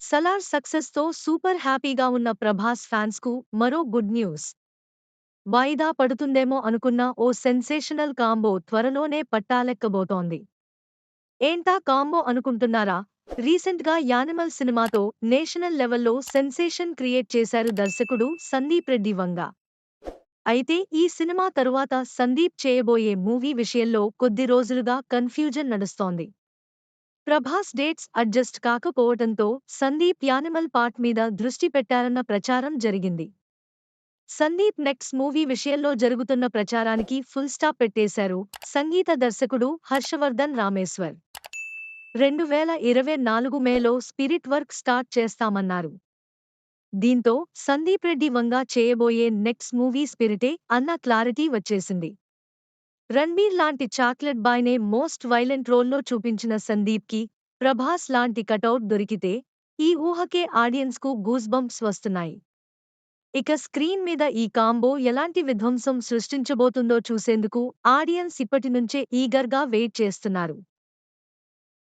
Salaar సక్సెస్తో super హ్యాపీగా ఉన్న ప్రభాస్ ఫ్యాన్స్కు మరో గుడ్ న్యూస్. వాయిదా పడుతుందేమో అనుకున్న ఓ సెన్సేషనల్ కాంబో త్వరలోనే పట్టాలెక్కబోతోంది. ఏంటా కాంబో అనుకుంటున్నారా? రీసెంట్గా యానిమల్ సినిమాతో నేషనల్ లెవెల్లో సెన్సేషన్ క్రియేట్ చేశారు దర్శకుడు సందీప్ రెడ్డి వంగ. అయితే ఈ సినిమా తరువాత సందీప్ చేయబోయే మూవీ విషయంలో కొద్ది రోజులుగా కన్ఫ్యూజన్ నడుస్తోంది. ప్రభాస్ డేట్స్ అడ్జస్ట్ కాకపోవటంతో సందీప్ యానిమల్ పార్ట్ మీద దృష్టి పెట్టారన్న ప్రచారం జరిగింది. సందీప్ నెక్స్ట్ మూవీ విషయంలో జరుగుతున్న ప్రచారానికి ఫుల్ స్టాప్ పెట్టేశారు సంగీత దర్శకుడు హర్షవర్ధన్ రామేశ్వర్. రెండు వేల ఇరవై నాలుగు మేలో స్పిరిట్ వర్క్ స్టార్ట్ చేస్తామన్నారు. దీంతో సందీప్ రెడ్డి వంగా చేయబోయే నెక్స్ట్ మూవీ స్పిరిటే అన్న క్లారిటీ వచ్చేసింది. రణ్బీర్ లాంటి చాక్లెట్ బాయ్నే మోస్ట్ వైలెంట్ రోల్లో చూపించిన సందీప్కి ప్రభాస్ లాంటి కటౌట్ దొరికితే ఈ ఊహకే ఆడియన్స్కు గూస్బంప్స్ వస్తున్నాయి. ఇక స్క్రీన్ మీద ఈ కాంబో ఎలాంటి విధ్వంసం సృష్టించబోతుందో చూసేందుకు ఆడియన్స్ ఇప్పటినుంచే ఈగర్గా వెయిట్ చేస్తున్నారు.